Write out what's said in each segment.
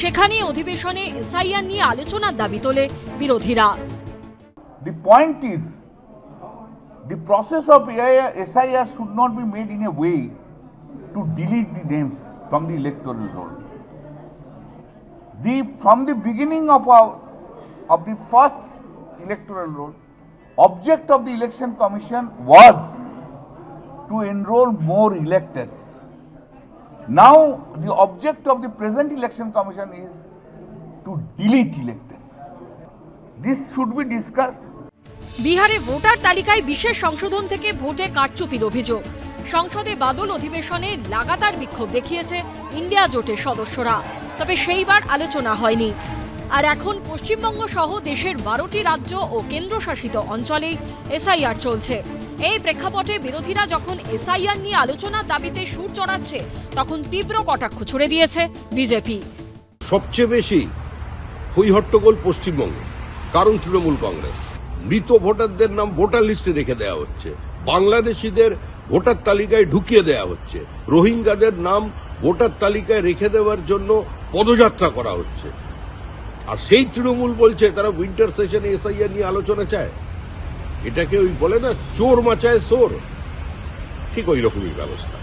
সেখানে অধিবেশনে এসআইআর নিয়ে আলোচনার দাবি তোলে বিরোধীরা the point is the process of SIR should not be made in a way to delete the names from the electoral roll. The, from the beginning of our, of the first electoral roll, object of the election commission was to enroll more electors. Now, the object of the present election commission is to delete electors. This should be discussed. বিহারে voter তালিকায় বিশেষ সংশোধন থেকে ভোটে কারচুপির অভিযোগ। সংসদে বাদল অধিবেশনে লাগাতার বিক্ষোভ দেখিয়েছে ইন্ডিয়া জোটের সদস্যরা। তবে সেইবার আলোচনা হয়নি। আর এখন পশ্চিমবঙ্গ সহ দেশের বারোটি রাজ্য ও কেন্দ্রশাসিত অঞ্চলেই এসআইআর চলছে। এই প্রেক্ষাপটে বিরোধীরা যখন এসআইআর নিয়ে আলোচনার দাবিতে সুর চড়াচ্ছে, তখন তীব্র কটাক্ষ ছুড়ে দিয়েছে বিজেপি। সবচেয়ে বেশি হই হট্টগোল পশ্চিমবঙ্গে, কারণ তৃণমূল কংগ্রেস। মৃত ভোটারদের নাম ভোটার লিস্টে রেখে দেওয়া হচ্ছে। বাংলাদেশিদের ভোটার তালিকায় ঢুকিয়ে দেওয়া হচ্ছে। রোহিঙ্গাদের নাম ভোটার তালিকায় রেখে দেওয়ার জন্য পদযাত্রা করা হচ্ছে। আর সেই তৃণমূল বলছে, তারা উইন্টার সেশনে এসআইআর নিয়ে আলোচনা চায়। এটাকে ওই বলে না চোর মাচায় সোর ঠিক ওই রকমই ব্যবস্থা।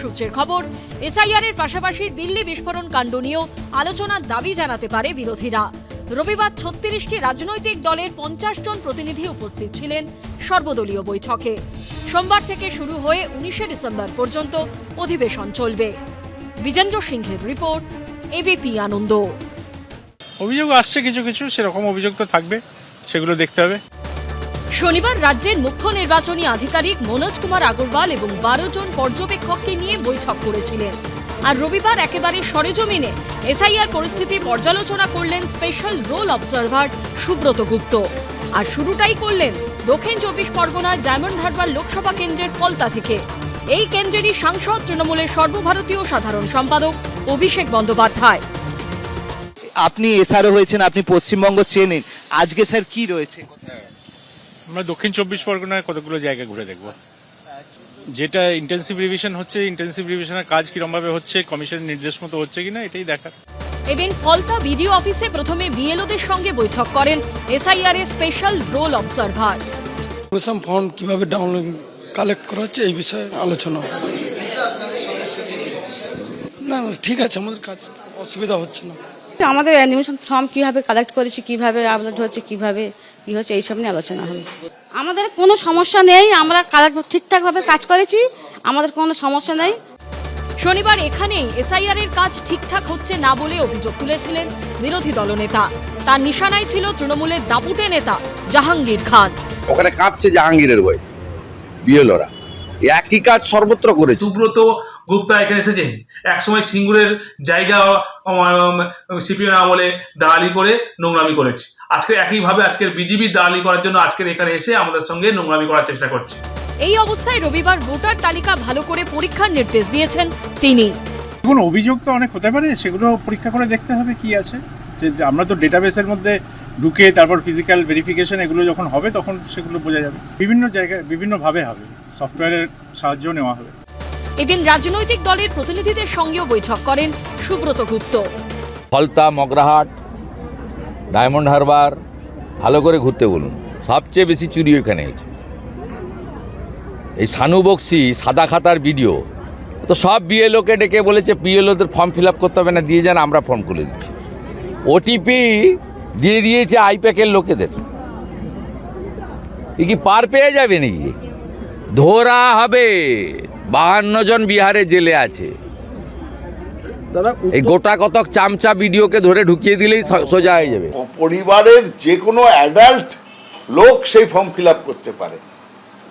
সূত্রের খবর এসআইআর এর পাশাপাশি দিল্লি বিস্ফোরণ কাণ্ড নিয়েও আলোচনার দাবি জানাতে পারে বিরোধীরা। রবিবার ছত্রিশটি রাজনৈতিক দলের পঞ্চাশ জন প্রতিনিধি উপস্থিত ছিলেন সর্বদলীয় বৈঠকে। সোমবার থেকে শুরু হয়ে উনিশে ডিসেম্বর পর্যন্ত অধিবেশন চলবে। বিজেন্দ্র সিংহের রিপোর্ট এবিপি আনন্দ। অভিযোগ আসছে কিছু কিছু সেরকম অভিযোগ তো থাকবে সেগুলো দেখতে হবে। শনিবার রাজ্যের মুখ্য নির্বাচনী আধিকারিক মনোজ কুমার আগরওয়াল এবং বারো জন পর্যবেক্ষককে নিয়ে বৈঠক করেছিলেন। আর রবিবার একেবারে সরেজমিনে এসআইআর পরিস্থিতি পর্যালোচনা করলেন special roll observer Subrata Gupta. আর শুরুটাই করলেন দক্ষিণ চব্বিশ পরগনার ডায়মন্ড হারবার লোকসভা কেন্দ্রের ফলতা থেকে। এই কেন্দ্রেরই সাংসদ তৃণমূলের সর্বভারতীয় সাধারণ সম্পাদক অভিষেক বন্দ্যোপাধ্যায়। আপনি এসআরও হয়েছেন আপনি পশ্চিমবঙ্গ চেনেন। আজকে স্যার কি রয়েছে? আমরা দক্ষিণ চব্বিশ পরগনায় কতগুলো জায়গা ঘুরে দেখব? যেটা ইন্টেন্সিভ রিভিশন হচ্ছে ইন্টেন্সিভ রিভিশনের কাজ কিরমভাবে হচ্ছে কমিশনের নির্দেশ মতো হচ্ছে কিনা এটাই দেখার। এদিন ফলতা বিডিও অফিসে প্রথমে বিএলওদের সঙ্গে বৈঠক করেন এসআইআর এর special roll observer. Nomination form কীভাবে ডাউনলোড কালেক্ট করা হচ্ছে এই বিষয়ে আলোচনা হবে। না না ঠিক আছে আমাদের কাজ অসুবিধা হচ্ছে না। আমাদের অ্যানিমেশন ফর্ম কীভাবে কালেক্ট করেছি কীভাবে আপলোড হচ্ছে কীভাবে কি হচ্ছে এইসব নিয়ে আলোচনা হবে। আমাদের কোনো সমস্যা নেই আমরা কালেক্ট ঠিকঠাকভাবে কাজ করেছি আমাদের কোনো সমস্যা নেই। শনিবার এখানেই এসআইআর এর কাজ ঠিকঠাক হচ্ছে না বলে অভিযোগ তুলেছিলেন বিরোধী দলনেতা। তার নিশানায় ছিল তৃণমূলের দাপুটে নেতা জাহাঙ্গীর খান। ওখানে কাঁপছে জাহাঙ্গীরের বই বিএলওরা। একই কাজ সর্বত্র করেছে। সুব্রত গুপ্তা এখানে এসেছেন একসময় সিঙ্গুরের জায়গা সিপিএম আমলে দালালি করে নোংরামি করেছে। আজকে একইভাবে আজকের বিজেপি দালালি করার জন্য আজকের এখানে এসে আমাদের সঙ্গে নোংরামি করার চেষ্টা করছে। এই অবস্থায় রবিবার ভোটার তালিকা ভালো করে পরীক্ষার নির্দেশ দিয়েছেন তিনি। দেখুন অভিযোগ তো অনেক হতে পারে সেগুলো পরীক্ষা করে দেখতে হবে কি আছে। যে আমরা তো ডেটাবেসের মধ্যে ঢুকে তারপর ফিজিক্যাল ভেরিফিকেশন এগুলো যখন হবে তখন সেগুলো বোঝা যাবে। বিভিন্ন জায়গায় বিভিন্নভাবে হবে। সফটওয়্যারের সাহায্য নেওয়া হবে। এদিন রাজনৈতিক দলের প্রতিনিধিদের সঙ্গেও বৈঠক করেন সুব্রত গুপ্ত। ফলতা মগরাহাট ডায়মন্ড হারবার ভালো করে ঘুরতে বলুন। সবচেয়ে বেশি চুরি ওখানে হয়েছে। এই সানু বক্সি সাদা খাতার ভিডিও তো সব বিএলওকে ডেকে বলেছে বিএলওদের ফর্ম ফিল আপ করতে হবে না দিয়ে যান আমরা ফর্ম খুলে দিচ্ছি। ওটিপি দিয়ে দিয়েছে আইপ্যাকের লোকেদের। এ কি পার পেয়ে যাবে নাকি? ধরা হবে। বাহান্ন জন বিহারে জেলে আছে। এই গোটা কতক চামচা ভিডিওকে ধরে ঢুকিয়ে দিলেই সোজা হয়ে যাবে। পরিবারের যে কোনো অ্যাডাল্ট লোক সেই ফর্ম ফিল আপ করতে পারে।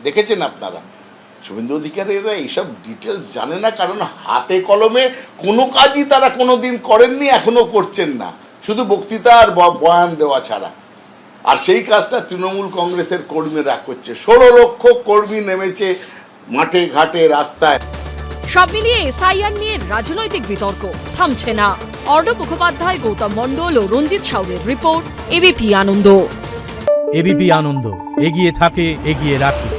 দেখেছেন আপনারা? শুভেন্দু অধিকারীরা এইসব ডিটেলস জানে না কারণ হাতে কলমে কোনো কাজই তারা কোনো দিন করেননি এখনও করছেন না। শুধু বক্তৃতা আর বয়ান দেওয়া ছাড়া। আর সেই কাজটা তৃণমূল কংগ্রেসের কর্মীরা করছে। ষোলো লক্ষ কর্মী নেমেছে মাঠে ঘাটে রাস্তায়। সব মিলিয়ে এসআইআর নিয়ে রাজনৈতিক বিতর্ক থামছে না। অর্ণব মুখোপাধ্যায় গৌতম মণ্ডল ও Ranjit সাউরের report ABP Ananda. ABP Ananda এগিয়ে থাকে এগিয়ে রাখে।